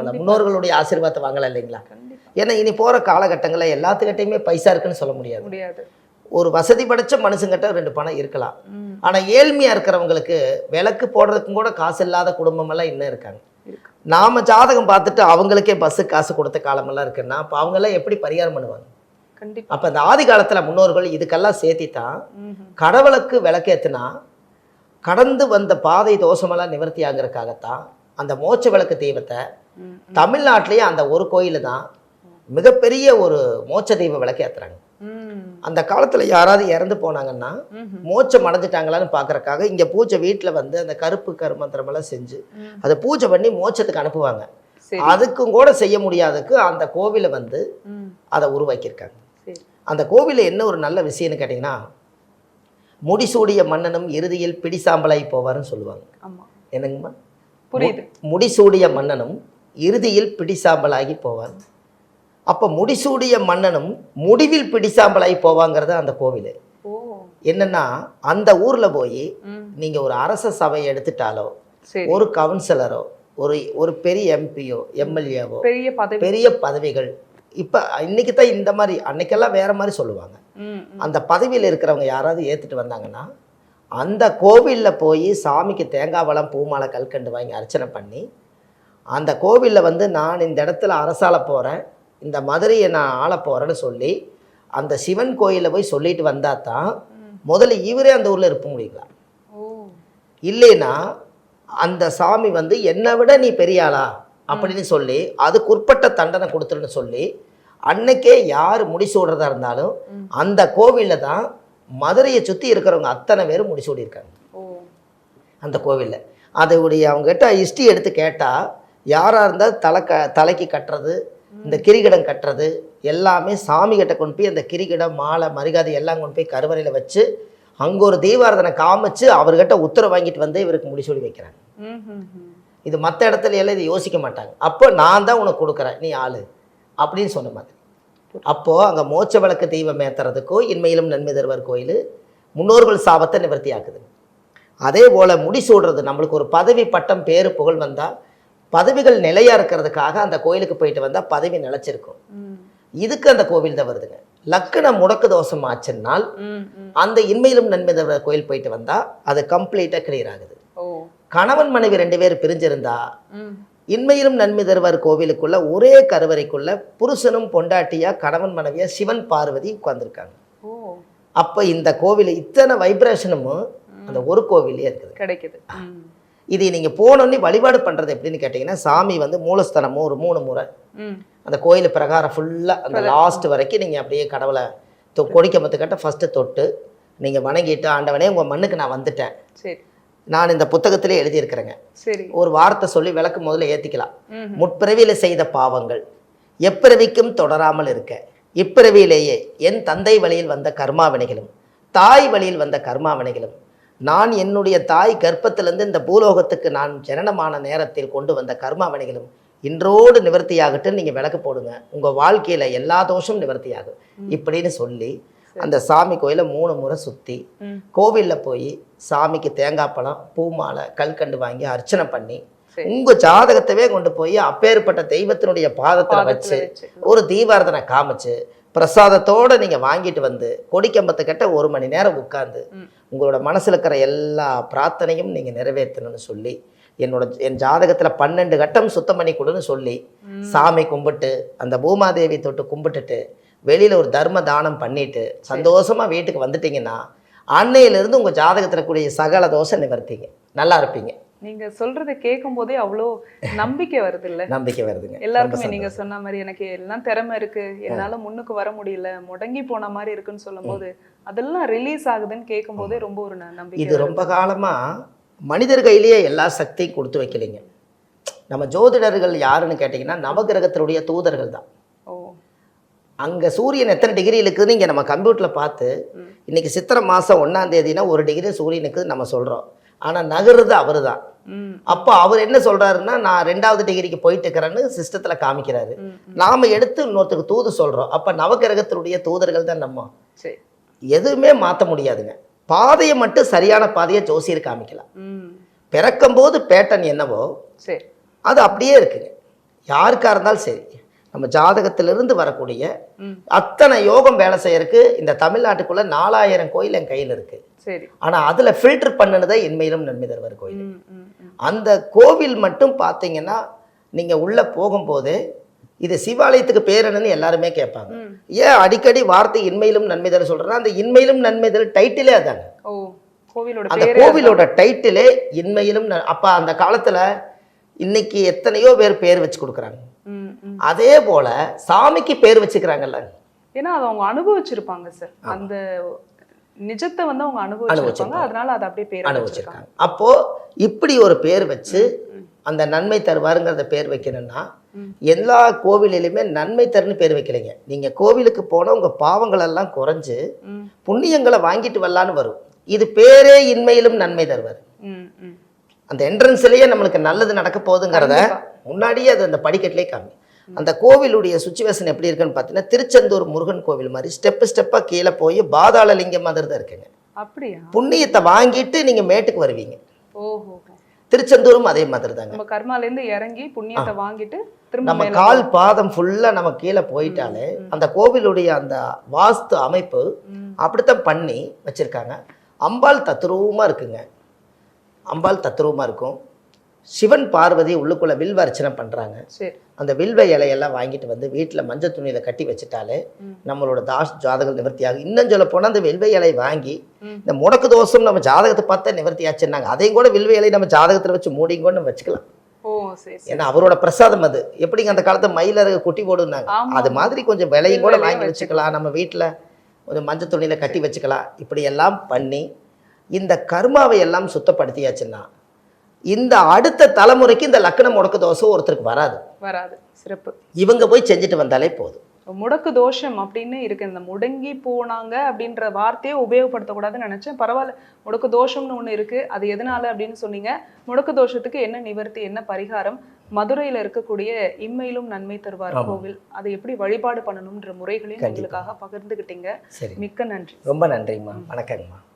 வாங்கணும்ல முன்னோர்களுடைய ஆசீர்வாதத்தை வாங்கலாம் இல்லைங்களா? ஏன்னா இனி போகிற காலகட்டங்களில் எல்லாத்துக்கிட்டையுமே பைசா இருக்குன்னு சொல்ல முடியாது. முடியாது. ஒரு வசதி படைச்ச மனுஷங்கிட்ட ரெண்டு பணம் இருக்கலாம். ஆனால் ஏழ்மையாக இருக்கிறவங்களுக்கு விளக்கு போடுறதுக்கும் கூட காசு இல்லாத குடும்பமெல்லாம் இன்னும் இருக்காங்க. இருக்கு. நாம ஜாதகம் பார்த்துட்டு அவங்களுக்கே பஸ்ஸு காசு கொடுத்த காலமெல்லாம் இருக்குன்னா அப்போ அவங்கெல்லாம் எப்படி பரிகாரம் பண்ணுவாங்க? அப்போ இந்த ஆதி காலத்தில் முன்னோர்கள் இதுக்கெல்லாம் சேர்த்தி தான். கடவுளுக்கு விளக்கேத்துனா கடந்து வந்த பாதை தோஷமெல்லாம் நிவர்த்தி ஆகிறதுக்காகத்தான் அந்த மோட்ச விளக்கு தெய்வத்தை தமிழ்நாட்டிலேயே அந்த ஒரு கோயிலு தான் மிகப்பெரிய ஒரு மோட்ச தெய்வ விளக்கு ஏத்துறாங்க. ம், அந்த காலத்தில் யாராவது இறந்து போனாங்கன்னா ம், ம். மோட்சம் அடைஞ்சிட்டாங்களான்னு பார்க்கறக்காக இங்கே பூஜை வீட்டில் வந்து அந்த கருப்பு கருமந்திரமெல்லாம் செஞ்சு. அதை பூஜை பண்ணி மோட்சத்துக்கு அனுப்புவாங்க. அதுக்கும் கூட செய்ய முடியாததுக்கு அந்த கோவிலை வந்து அதை உருவாக்கியிருக்காங்க. அந்த கோவிலில் என்ன ஒரு நல்ல விஷயம்னு கேட்டிங்கன்னா முடிசூடிய மன்னனும் இறுதியில் பிடிசாம்பலாகி போவார்னு சொல்லுவாங்க. என்னங்கம்மா? புரியுது. முடிசூடிய மன்னனும் இறுதியில் பிடிசாம்பலாகி போவார் அப்போ முடிசூடிய மன்னனும் முடிவில் பிடிசாம்பலாகி போவாங்கிறது அந்த கோவில். என்னன்னா அந்த ஊரில் போய் நீங்கள் ஒரு அரச சபையை எடுத்துட்டாலோ ஒரு கவுன்சிலரோ ஒரு ஒரு பெரிய எம்பியோ எம்எல்ஏவோ பெரிய பதவி. பெரிய பதவிகள். இப்போ இன்னைக்கு தான் இந்த மாதிரி அன்னைக்கெல்லாம் வேற மாதிரி சொல்லுவாங்க. அந்த பதவியில் இருக்கிறவங்க யாராவது ஏற்றுட்டு வந்தாங்கன்னா அந்த கோவிலில் போய் சாமிக்கு தேங்காய் பழம் பூமாலை கல்கண்டு வாங்கி அர்ச்சனை பண்ணி அந்த கோவிலில் வந்து நான் இந்த இடத்துல அரசால போகிறேன் இந்த மதுரையை நான் ஆள போகிறேன்னு சொல்லி அந்த சிவன் கோயிலில் போய் சொல்லிட்டு வந்தால் தான். முதல்ல இவரே அந்த ஊரில் இருக்க முடியுங்களா? இல்லைன்னா அந்த சாமி வந்து என்னை விட நீ பெரிய ஆளா? அப்படின்னு சொல்லி அதுக்கு உட்பட்ட தண்டனை கொடுத்துருன்னு சொல்லி அன்னைக்கே யார் முடிசூடுறதா இருந்தாலும். அந்த கோவிலில் தான் மதுரையை சுற்றி இருக்கிறவங்க அத்தனை பேரும் முடிசூடியிருக்காங்க அந்த கோவிலில். அதோடைய அவங்ககிட்ட ஹிஸ்ட்ரி எடுத்து கேட்டால் யாராக இருந்தால் தலை க தலைக்கு கட்டுறது இந்த கிரிகிடம் கட்டுறது எல்லாமே சாமி கிட்ட கொண்டு போய் அந்த கிரிகிடம் மாலை மரிகாதை எல்லாம் கொண்டு போய் கருவறையில் வச்சு அங்கே ஒரு தீபாரதனை காமிச்சு அவர்கிட்ட உத்தரவு வாங்கிட்டு வந்து இவருக்கு முடிசூடி வைக்கிறாங்க. இது மற்ற இடத்துல எல்லாம் இதை யோசிக்க மாட்டாங்க. அப்போ நான் தான் உனக்கு கொடுக்குறேன் நீ ஆளு அப்படின்னு சொன்ன மாதிரி. அப்போது அங்கே மோட்ச விளக்கு தெய்வம் ஏத்துறதுக்கோ இன்மையிலும் நன்மை தருவார் கோயில் முன்னோர்கள் சாபத்தை நிவர்த்தி ஆக்குது அதே போல் முடிசூடுறது நம்மளுக்கு ஒரு பதவி பட்டம் பேரு புகழ் வந்தால் பதவிகள் நிலையாக இருக்கிறதுக்காக அந்த கோயிலுக்கு போயிட்டு வந்தால் பதவி நிலைச்சிருக்கும். இதுக்கு அந்த கோவில் தான் வருதுங்க. லக்கண முடக்கு தோஷம் ஆச்சுன்னால். அந்த இன்மையிலும் நன்மை தருவார் கோயில் போயிட்டு வந்தால் அது கம்ப்ளீட்டாக கிளியர் ஆகுது. கணவன் மனைவி ரெண்டு பேர் பிரிஞ்சிருந்தா இன்மையிலும் நன்மை தருவார் கோவிலுக்குள்ள ஒரே கருவறைக்குள்ள புருஷனும் பொண்டாட்டியா கணவன் மனைவியா சிவன் பார்வதி உட்கார்ந்துருக்காங்க. அப்போ இந்த கோவில் இத்தனை வைப்ரேஷனும் அந்த ஒரு கோவிலே இருக்குது. கிடைக்குது. இது நீங்கள் போனோடனே வழிபாடு பண்ணுறது எப்படின்னு கேட்டிங்கன்னா சாமி வந்து மூலஸ்தானமும் ஒரு மூணு முறை. அந்த கோயில் பிரகாரம் ஃபுல்லாக அந்த லாஸ்ட் வரைக்கும் நீங்கள் அப்படியே கடவுளை தொ கொடிக்கம்பத்துக்கிட்ட ஃபஸ்ட்டு தொட்டு நீங்கள் வணங்கிட்டு ஆண்டவனே உங்கள் மண்ணுக்கு நான் வந்துட்டேன். சரி. நான் இந்த புத்தகத்திலே எழுதியிருக்கிறேங்க. சரி. ஒரு வார்த்தை சொல்லி விளக்கு முதல்ல ஏற்றிக்கலாம் முற்பிறவியில் செய்த பாவங்கள் எப்பிறவிக்கும் தொடராமல் இருக்க இப்பிறவியிலேயே என் தந்தை வழியில் வந்த கர்மாவினைகளும் தாய் வழியில் வந்த கர்மாவினைகளும் நான் என்னுடைய தாய் கர்ப்பத்திலிருந்து இந்த பூலோகத்துக்கு நான் ஜனனமான நேரத்தில் கொண்டு வந்த கர்மாவினைகளும் இன்றோடு நிவர்த்தியாகட்டும் நீங்கள் விளக்கு போடுங்க. உங்கள் வாழ்க்கையில் எல்லா தோஷமும் நிவர்த்தியாகும். இப்படின்னு சொல்லி அந்த சாமி கோயிலை மூணு முறை சுற்றி. கோவிலில் போய் சாமிக்கு தேங்காய் பழம் பூமாலை கல்கண்டு வாங்கி அர்ச்சனை பண்ணி சரி. உங்க ஜாதகத்தவே கொண்டு போய் அப்பேற்பட்ட தெய்வத்தினுடைய பாதத்துல வச்சு ஒரு தீபாரதனை காமிச்சு பிரசாதத்தோட நீங்க வாங்கிட்டு வந்து கொடிக்கம்பத்து கிட்ட ஒரு மணி நேரம் உட்கார்ந்து ம். உங்களோட மனசுல இருக்கிற எல்லா பிரார்த்தனையும் நீங்க நிறைவேற்றணும்னு சொல்லி என்னோட என் ஜாதகத்துல பன்னெண்டு கட்டம் சுத்தம் பண்ணி கொடுன்னு சொல்லி. சாமி கும்பிட்டு அந்த பூமாதேவி தொட்டு கும்பிட்டுட்டு வெளியில ஒரு தர்ம தானம் பண்ணிட்டு சந்தோஷமா வீட்டுக்கு வந்துட்டீங்கன்னா அன்னையிலிருந்து உங்க ஜாதகத்துல கூடிய சகல தோஷை நிவர்த்திங்க நல்லா இருப்பீங்க நீங்க சொல்றதை கேட்கும் போதே அவ்வளோ நம்பிக்கை வருது இல்ல நம்பிக்கை வருதுங்க. எல்லாருக்குமே. நீங்க சொன்ன மாதிரி எனக்கு எல்லாம் திறமை இருக்கு. என்னால முன்னுக்கு வர முடியல. முடங்கி போன மாதிரி இருக்குன்னு சொல்லும்போது அதெல்லாம் ரிலீஸ் ஆகுதுன்னு கேட்கும் போதே ரொம்ப ஒரு நம்பிக்கை இது. ரொம்ப காலமா மனிதர் கையிலேயே எல்லா சக்தியும் கொடுத்து வைக்கலைங்க. நம்ம ஜோதிடர்கள் யாருன்னு கேட்டிங்கன்னா நவகிரகத்தினுடைய தூதர்கள் தான். ஓ. அங்கே சூரியன் எத்தனை டிகிரி இருக்குதுன்னு இங்கே நம்ம கம்ப்யூட்டரில் பார்த்து. இன்னைக்கு சித்திரை மாதம் ஒன்றாம் தேதினா ஒரு டிகிரி சூரியனுக்கு நம்ம சொல்கிறோம் ஆனால் நகருது அவர் தான் அப்போ அவர் என்ன சொல்கிறாருன்னா நான் ரெண்டாவது டிகிரிக்கு போயிட்டு இருக்கிறேன்னு சிஸ்டத்தில் காமிக்கிறாரு. நாம் எடுத்து இன்னொருத்தருக்கு தூது சொல்கிறோம் அப்போ நவகிரகத்தினுடைய தூதர்கள் தான் நம்ம. சரி. எதுவுமே மாற்ற முடியாதுங்க. பாதையை மட்டும் சரியான பாதையை ஜோசியர் காமிக்கலாம். பிறக்கும்போது பேட்டன் என்னவோ சரி. அது அப்படியே இருக்குங்க. யாருக்கா இருந்தாலும் சரி. நம்ம ஜாதகத்திலிருந்து வரக்கூடிய அத்தனை யோகம் வேலை செய்யறதுக்கு இந்த தமிழ்நாட்டுக்குள்ள நாலாயிரம் கோயில் என் கையில் இருக்கு. ஆனா அதுல ஃபில்டர் பண்ணுனதே இன்மையிலும் நன்மை தருவார் கோயில் அந்த கோவில் மட்டும் பார்த்தீங்கன்னா நீங்க உள்ள போகும்போது இது சிவாலயத்துக்கு பேர் என்னன்னு எல்லாருமே கேட்பாங்க. ஏன் அடிக்கடி வார்த்தை இன்மையிலும் நன்மை தர சொல்றேன்னா அந்த இன்மையிலும் நன்மை தர டைட்டிலே அதாங்க அந்த கோவிலோட டைட்டிலே இன்மையிலும் அப்ப அந்த காலத்துல இன்னைக்கு எத்தனையோ பேர் பேர் வச்சு கொடுக்குறாங்க. அதே போல சாமிக்கு பேர் வச்சுக்கிறாங்கல்ல. ஏன்னா அதை அவங்க அனுபவிச்சிருப்பாங்க சார். அந்த நிஜத்தை வந்து அவங்க அனுபவிச்சிருப்பாங்க. அதனால அதை அப்படியே பேர் வச்சிருக்காங்க. அனுபவிச்சிருக்காங்க அப்போ இப்படி ஒரு பேர் வச்சு அந்த நன்மை தருவாருங்கிறத பேர் வைக்கணும்னா. எல்லா கோவிலிலுமே நன்மை தருன்னு பேர் வைக்கலைங்க. நீங்க கோவிலுக்கு போனா உங்க பாவங்கள் எல்லாம் குறைஞ்சு புண்ணியங்களை வாங்கிட்டு வரலான்னு வரும். இது பேரே இன்மையிலும் நன்மை தருவார். அந்த என்ட்ரன்ஸ்லயே நம்மளுக்கு நல்லது நடக்க போகுதுங்கிறத. முன்னாடியே அது அந்த படிக்கட்டிலே காமி. அந்த கோவிலுடைய சுச்சுவேஷன் எப்படி இருக்குன்னு பார்த்தீங்கன்னா திருச்செந்தூர் முருகன் கோவில் மாதிரி ஸ்டெப்பு ஸ்டெப்பாக கீழே போய் பாதாள லிங்கம் மாதிரி தான் இருக்குங்க. அப்படியா? புண்ணியத்தை வாங்கிட்டு நீங்க மேட்டுக்கு வருவீங்க. ஓஹோ. திருச்செந்தூரும் அதே மாதிரி தாங்க. நம்ம கர்மால இருந்து இறங்கி புண்ணியத்தை வாங்கிட்டு நம்ம கால் பாதம் ஃபுல்லா நம்ம கீழே போயிட்டாலே அந்த கோவிலுடைய அந்த வாஸ்து அமைப்பு. அப்படித்தான் பண்ணி வச்சிருக்காங்க. அம்பாள் தத்ரூபமா இருக்குங்க. அம்பாள் தத்ரூபமா இருக்கும். சிவன் பார்வதி உள்ளுக்குள்ள வில்வ அர்ச்சனை பண்றாங்க. சரி. அந்த வில்வ இலையெல்லாம் வாங்கிட்டு வந்து வீட்டில் மஞ்சள் துணியில கட்டி வச்சுட்டாலே. நம்மளோட தாஸ் ஜாதகம் நிவர்த்தி ஆகும் இன்னும் சொல்ல போனால் அந்த வில்வ இலை வாங்கி. இந்த முடக்கு தோஷம் நம்ம ஜாதகத்தை பார்த்தா நிவர்த்தி ஆச்சுன்னாங்க அதையும் கூட வில்வ இலை நம்ம ஜாதகத்தில் வச்சு மூடிங்கன்னு நம்ம வச்சுக்கலாம். ஏன்னா அவரோட பிரசாதம் அது. எப்படிங்க அந்த காலத்து மயில குட்டி போடுனாங்க. அது மாதிரி கொஞ்சம் விலையும் கூட வாங்கி வச்சுக்கலாம். நம்ம வீட்டில் கொஞ்சம் மஞ்சள் துணியில கட்டி வச்சுக்கலாம். இப்படி எல்லாம் பண்ணி இந்த கர்மாவை எல்லாம் சுத்தப்படுத்தியாச்சுன்னா இந்த அடுத்த தலைமுறைக்கு இந்த லக்கண முடக்கு தோசை ஒருத்தருக்கு வராது. வராது. சிறப்பு. இவங்க போய் செஞ்சுட்டு வந்தாலே போதும். முடக்கு தோஷம் அப்படின்னு இருக்கு. இந்த முடங்கி போனாங்க அப்படின்ற வார்த்தையை உபயோகப்படுத்தக்கூடாதுன்னு நினைச்சேன். பரவாயில்ல முடக்கு தோஷம்னு ஒண்ணு இருக்கு. அது எதனால அப்படின்னு சொன்னீங்க. முடக்கு தோஷத்துக்கு என்ன நிவர்த்தி என்ன பரிகாரம்? மதுரையில இருக்கக்கூடிய இம்மையிலும் நன்மை தருவார். கோவில். அதை எப்படி வழிபாடு பண்ணணும்ன்ற முறைகளையும் கண்டிப்பா. எங்களுக்காக பகிர்ந்துகிட்டீங்க. மிக்க நன்றி. ரொம்ப நன்றிங்கம்மா வணக்கங்கம்மா.